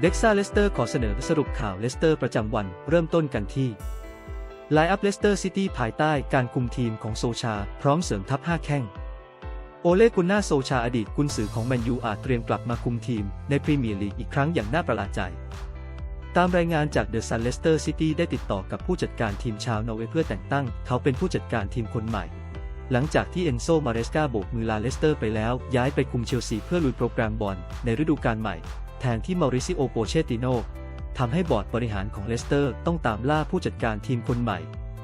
เด็กซ่าเลสเตอร์ขอเสนอสรุปข่าวเลสเตอร์ประจำวันเริ่มต้นกันที่ไลอัพเลสเตอร์ซิตี้ภายใต้การคุมทีมของโซชา พร้อมเสริมทัพ 5 แข้ง โอเลกุนนาโซชาอดีตกุนซือของแมนยูอาจเตรียมกลับมาคุมทีมในพรีเมียร์ลีกอีกครั้งอย่างน่าประหลาดใจ ตามรายงานจากเดอะซันเลสเตอร์ซิตี้ได้ติดต่อกับผู้จัดการทีมชาวนอร์เวย์เพื่อแต่งตั้ง เขาเป็นผู้จัดการทีมคนใหม่ หลังจากที่เอนโซมาเรสกาโบกมือลาเลสเตอร์ไปแล้วย้ายไปคุมเชลซีเพื่อลุยโปรแกรมบอลในฤดูกาลใหม่ แทนที่มาริซิโอโปเชติโนทำให้บอร์ดบริหารของเลสเตอร์ต้องตามล่าผู้จัดการทีมคนใหม่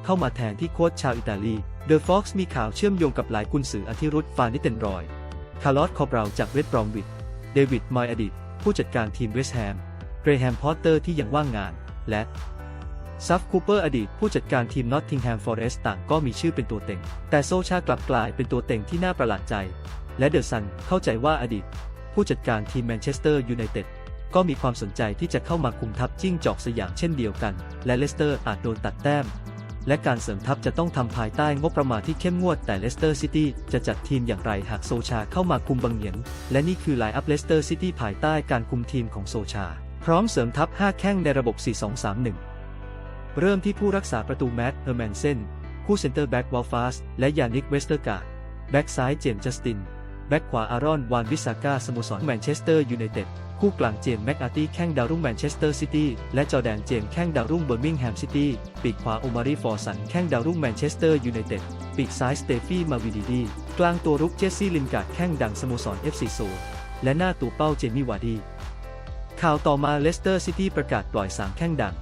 เข้ามาแทนที่โค้ชชาวอิตาลี เดอะฟ็อกซ์มีข่าวเชื่อมโยงกับหลายกุนซืออาทิรุธฟานิเตนรอย คาร์ลอสคอร์บราจากเวสต์บรอมวิดเดวิดมอยอดีต ผู้จัดการทีมเวสต์แฮม เกรแฮมพอตเตอร์ที่ยังว่างงาน และซัฟคูเปอร์อดีตผู้จัดการทีมนอตติงแฮมฟอเรสต์ต่างก็มีชื่อเป็นตัวเต็ง แต่โซชากลับกลายเป็นตัวเต็งที่น่าประหลาดใจ และเดอะซันเข้าใจว่าอดีต ผู้จัดการทีมแมนเชสเตอร์ยูไนเต็ดก็มีความสนใจที่จะเข้ามาคุมทัพจิ้งจอกสยามเช่นเดียวกัน และเลสเตอร์อาจโดนตัดแต้ม และการเสริมทัพจะต้องทำภายใต้งบประมาณที่เข้มงวดแต่เลสเตอร์ซิตี้จะจัดทีมอย่างไรหากโซชาเข้ามาคุมบังเหยียนและนี่คือไลน์อัพเลสเตอร์ซิตี้ภายใต้การคุมทีมของโซชา พร้อมเสริมทัพ 5 แข้งในระบบ 4-2-3-1 เริ่มที่ผู้รักษาประตูแมตต์เออร์แมนเซนผู้เซนเตอร์แบ็กวอลฟาสและยานิกเวสเตอร์การ์ดแบ็กซ้ายเจมส์จัสติน แบ็กขวาอารอนวานวิสาก้าสโมสรแมนเชสเตอร์ยูไนเต็ดคู่กลางเจมส์แม็กอาร์ตี้แข้งดาวรุ่งแมนเชสเตอร์ซิตี้และจอแดนเจมส์แข้งดาวรุ่งเบอร์มิงแฮมซิตี้ปีกขวาโอมารีฟอร์สันแข้งดาวรุ่งแมนเชสเตอร์ยูไนเต็ดปีกซ้ายสเตฟี่มาวิดีดี กลางตัวรุกเจสซี่ลินการ์ดแข้งดังสโมสรเอฟซีโซและหน้าตัวเป้าเจมี่วาร์ดีข่าวต่อมาเลสเตอร์ซิตี้ประกาศปล่อยสามแข้งดัง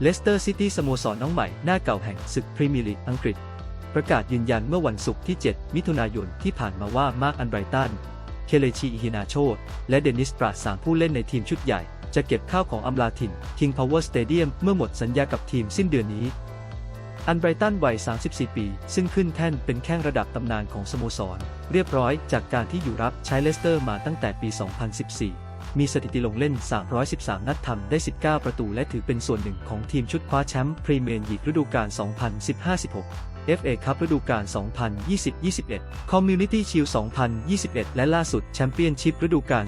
เลสเตอร์ซิตี้สโมสรน้องใหม่หน้าเก่าแห่งศึกพรีเมียร์ลีกอังกฤษ ประกาศยืนยันเมื่อวันศุกร์ที่ 7 มิถุนายนที่ผ่านมาว่ามาร์กอันไบรตัน เคเลชีอิฮินาโชและเดนิสปราสามผู้เล่นในทีมชุดใหญ่ จะเก็บข้าวของอำลาถิ่น King Power Stadium เมื่อหมดสัญญากับทีมสิ้นเดือนนี้ อันไบรตันวัย 34 ปี ซึ่งขึ้นแท่นเป็นแข้งระดับตำนานของสโมสร เรียบร้อยจากการที่อยู่รับใช้เลสเตอร์มาตั้งแต่ปี 2014มีสถิติลงเล่น 313 นัดทำได้ 19 ประตู และถือเป็นส่วนหนึ่งของทีมชุดคว้าแชมป์พรีเมียร์ลีกฤดูกาล 2015-16 FA คัพฤดูกาล 2020-21 Community Shield 2021 และล่าสุดแชมเปี้ยนชิพฤดูกาล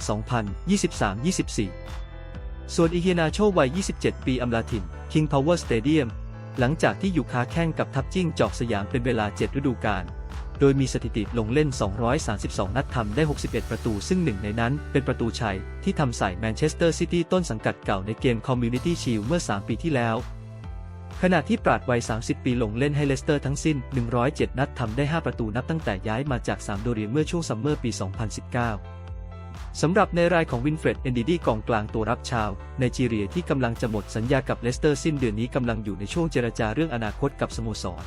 2023-24 ส่วนอิเฮนาโชวัย 27 ปีอำลาถิ่น King Power Stadium หลังจากที่อยู่ค้าแข่งกับทัพจิ้งจอกสยามเป็นเวลา 7 ฤดูกาล โดยมีสถิติลงเล่น 232 นัดทำได้ 61 ประตู ซึ่งหนึ่งในนั้นเป็นประตูชัยที่ทำใส่แมนเชสเตอร์ซิตี้ต้นสังกัดเก่าในเกม Community Shield เมื่อ 3 ปีที่แล้ว ขณะที่ปราดวัย 30 ปีลงเล่นให้เลสเตอร์ทั้งสิ้น 107 นัดทำได้ 5 ประตูนับตั้งแต่ย้ายมาจากซามโดเรียเมื่อช่วงซัมเมอร์ปี 2019 สำหรับในรายของวินเฟรดเอนดีดีกองกลางตัวรับชาวไนจีเรียที่กำลังจะหมดสัญญากับเลสเตอร์สิ้นเดือนนี้กำลังอยู่ในช่วงเจรจาเรื่องอนาคตกับสโมสร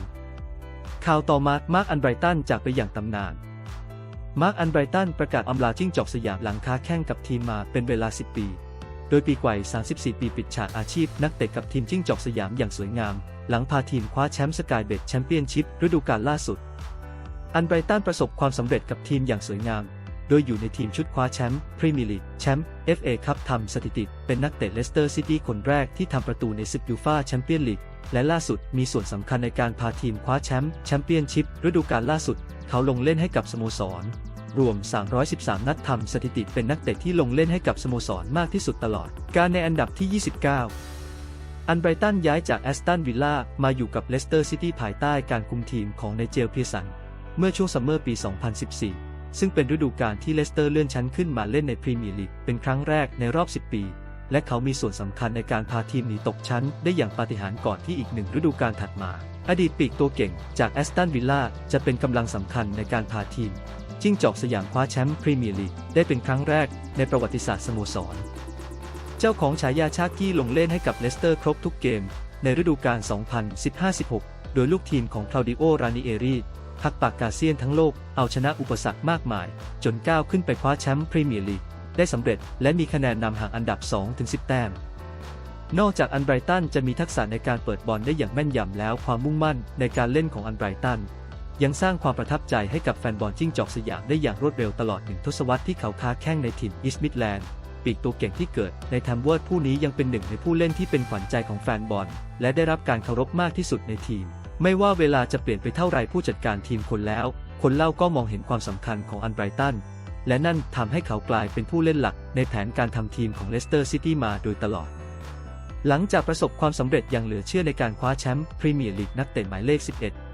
ข่าวต่อมามาร์กอันไบรตันจากไปอย่างตำนาน มาร์กอันไบรตันประกาศอำลาจิ้งจอกสยามหลังค้าแข่งกับทีมมาเป็นเวลา 10 ปี โดยปีกวัย34 ปีปิดฉากอาชีพนักเตะกับทีมจิ้งจอกสยามอย่างสวยงาม หลังพาทีมคว้าแชมป์สกายเบดแชมเปี้ยนชิพฤดูกาลล่าสุด อันไบรตันประสบความสำเร็จกับทีมอย่างสวยงาม โดยอยู่ในทีมชุดคว้าแชมป์พรีเมียร์ลีกแชมป์ FA คัพทำสถิติ เป็นนักเตะเลสเตอร์ซิตี้คนแรกที่ทำประตูในศึกยูฟ่าแชมเปี้ยนลีกและล่าสุดมีส่วนสำคัญในการพาทีมคว้าแชมป์แชมเปี้ยนชิพฤดูกาลล่าสุด เขาลงเล่นให้กับสโมสร รวม 313 นัดทำสถิติเป็นนักเตะที่ลงเล่นให้กับสโมสรมากที่สุดตลอด การในอันดับที่ 29 อันไบรตันย้ายจากแอสตันวิลล่ามาอยู่กับเลสเตอร์ซิตี้ภายใต้การคุมทีมของไนเจลเพียสัน เมื่อช่วงซัมเมอร์ปี 2014 ซึ่งเป็นฤดูกาลที่เลสเตอร์เลื่อนชั้นขึ้นมาเล่นในพรีเมียร์ลีกเป็นครั้งแรกในรอบ 10 ปีและเขามีส่วนสำคัญในการพาทีมหนีตกชั้น ได้อย่างปาฏิหาริย์ก่อนที่อีกหนึ่งฤดูกาลถัดมา อดีตปีกตัวเก่งจากแอสตันวิลล่าจะเป็นกำลังสำคัญในการพาทีม จิ้งจอกสยามคว้าแชมป์พรีเมียร์ลีกได้เป็นครั้งแรกในประวัติศาสตร์สโมสร เจ้าของฉายาชากี้ลงเล่นให้กับเลสเตอร์ครบทุกเกม ในฤดูกาล 2015-16 โดยลูกทีมของคลาวดิโอ รานิเอรีพักปากกาเซียนทั้งโลกเอาชนะอุปสรรคมากมาย จนก้าวขึ้นไปคว้าแชมป์พรีเมียร์ลีกได้สำเร็จและมีคะแนนนำห่างอันดับ 2-10 แต้ม นอกจากอันไบรตันจะมีทักษะในการเปิดบอลได้อย่างแม่นยำแล้วความมุ่งมั่นในการเล่นของอันไบรตัน ยังสร้างความประทับใจให้กับแฟนบอลจิ้งจอกสยามได้อย่างรวดเร็วตลอดหนึ่งทศวรรษที่เขาค้าแข้งในถิ่นอีสมิดแลนด์ปีกตัวเก่งที่เกิดในแทมเวิร์ดผู้นี้ยังเป็นหนึ่งในผู้เล่นที่เป็นขวัญใจของแฟนบอล และได้รับการเคารพมากที่สุดในทีม ไม่ว่าเวลาจะเปลี่ยนไปเท่าไรผู้จัดการทีมคนแล้ว คนเล่าก็มองเห็นความสำคัญของอันไบรตันและนั่นทำให้เขากลายเป็นผู้เล่นหลักในแผนการทำทีมของเลสเตอร์ซิตี้มาโดยตลอด หลังจากประสบความสำเร็จอย่างเหลือเชื่อในการคว้าแชมป์พรีเมียร์ลีกนักเตะหมายเลข 11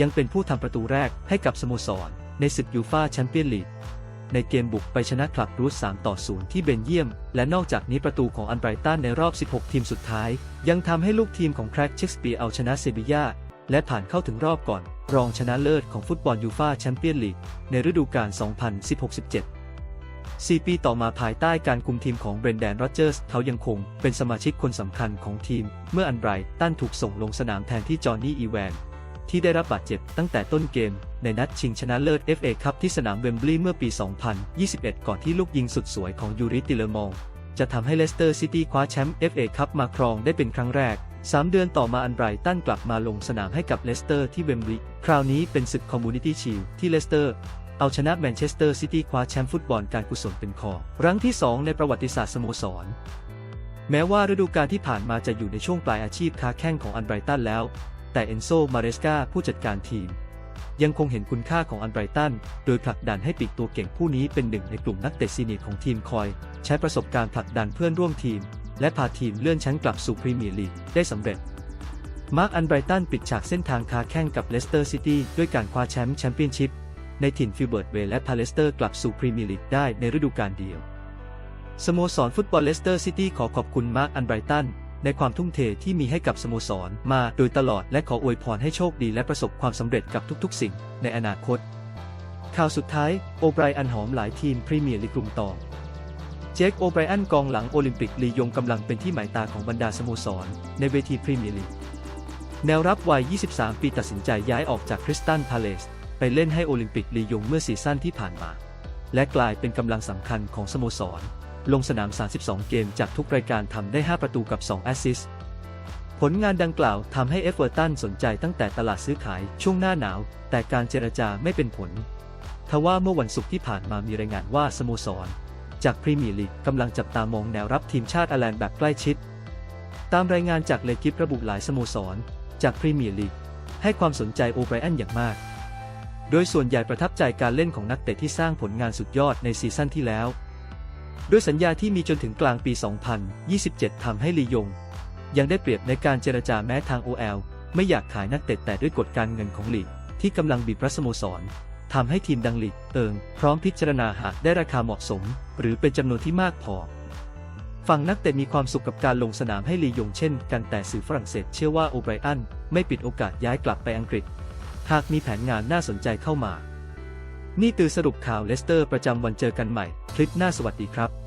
ยังเป็นผู้ทำประตูแรกให้กับสโมสร ในศึกยูฟาแชมเปี้ยนลีกในเกมบุกไปชนะคลับรูส3ต่อ 0 ที่เบนเยียม และนอกจากนี้ประตูของอันไบรตันในรอบ 16 ทีมสุดท้าย ยังทำให้ลูกทีมของแครกเชคสเปียร์เอาชนะเซบียาและผ่านเข้าถึงรอบก่อน รองชนะเลิศของฟุตบอลยูฟาแชมเปี้ยนลีกในฤดูกาล 2016-17 4 ปีต่อมาภายใต้การคุมทีมของเบรนแดนโรเจอร์ส เขายังคงเป็นสมาชิกคนสำคัญของทีม เมื่ออันไบรตันถูกส่งลงสนามแทนที่จอห์นนี่อีแวน ที่ได้รับบาดเจ็บตั้งแต่ต้นเกม ในนัดชิงชนะเลิศ FA คัพที่สนามเวมบลีย์เมื่อปี 2021 ก่อนที่ลูกยิงสุดสวยของยูริติเลมองจะทำให้เลสเตอร์ซิตี้คว้าแชมป์ FA คัพมาครองได้เป็นครั้งแรก 3 เดือนต่อมาอันไบรตันกลับมาลงสนามให้กับเลสเตอร์ที่เวมบลีย์คราวนี้เป็นศึกคอมมูนิตี้ชิลที่เลสเตอร์เอาชนะแมนเชสเตอร์ซิตี้คว้าแชมป์ฟุตบอลการกุศลเป็นคอครั้งที่ 2 ในประวัติศาสตร์สโมสร แม้ว่าฤดูกาลที่ผ่านมาจะอยู่ในช่วงปลายอาชีพค้าแข้งของอันไบรตันแล้ว แต่เอนโซ มาเรสกาผู้จัดการทีม ยังคงเห็นคุณค่าของอันไบรตัน โดยผลักดันให้ปีกตัวเก่งผู้นี้เป็นหนึ่งในกลุ่มนักเตะซีเนียร์ของทีมคอย ใช้ประสบการณ์ผลักดันเพื่อนร่วมทีม และพาทีมเลื่อนชั้นกลับสู่พรีเมียร์ลีกได้สำเร็จ มาร์กอันไบรตันปิดฉากเส้นทางคาแข้งกับเลสเตอร์ซิตี้ด้วยการคว้าแชมป์แชมเปี้ยนชิพในถิ่นฟิลเบิร์ตเวย์และพาเลสเตอร์กลับสู่พรีเมียร์ลีกได้ในฤดูกาลเดียวสโมสรฟุตบอลเลสเตอร์ซิตี้ขอขอบคุณมาร์กอันไบรตัน ในความทุ่มเทที่มีให้กับสโมสรมาโดยตลอดและขออวยพรให้โชคดีและประสบความสำเร็จกับทุกๆ สิ่งในอนาคต ข่าวสุดท้าย โอไบรอันหอมหลายทีมพรีเมียร์ลีกกลุ่มต่อ เจคโอไบรอันกองหลังโอลิมปิกลียงกำลังเป็นที่หมายตาของบรรดาสโมสร ในเวทีพรีเมียร์ลีกแนวรับวัย 23 ปีตัดสินใจย้ายออกจากคริสตันพาเลสไปเล่นให้โอลิมปิกลียงเมื่อซีซั่นที่ผ่านมา และกลายเป็นกำลังสำคัญของสโมสร ลงสนาม 32 เกมจากทุกรายการทำได้ 5 ประตูกับ 2 แอสซิสต์ ผลงานดังกล่าวทำให้เอฟเวอร์ตันสนใจตั้งแต่ตลาดซื้อขายช่วงหน้าหนาว แต่การเจรจาไม่เป็นผล ทว่าเมื่อวันศุกร์ที่ผ่านมามีรายงานว่าสโมสร จากพรีเมียร์ลีกกำลังจับตามองแนวรับทีมชาติอร์แลนด์แบบใกล้ชิด ตามรายงานจากเลกิประบุหลายสโมสร จากพรีเมียร์ลีกให้ความสนใจโอไบรอันอย่างมาก โดยส่วนใหญ่ประทับใจการเล่นของนักเตะที่สร้างผลงานสุดยอดในซีซั่นที่แล้ว ด้วยสัญญาที่มีจนถึงกลางปี 2027 ทำให้ลียง ยังได้เปรียบในการเจรจาแม้ทาง OL ไม่อยากขายนักเตะแต่ด้วยกฎการเงินของลีกที่กำลังบีบรัสโมสรทำให้ทีมดังลีกเอิง พร้อมพิจารณาหากได้ราคาเหมาะสม หรือเป็นจำนวนที่มากพอฝั่งนักเตะมีความสุขกับการลงสนามให้ลียงเช่น กันแต่สื่อฝรั่งเศสเชื่อว่าโอไบรอันไม่ปิดโอกาสย้ายกลับไปอังกฤษ หากมีแผนงานน่าสนใจเข้ามา นี่ตือสรุปข่าวเลสเตอร์ประจำวันเจอกันใหม่ คลิปหน้าสวัสดีครับ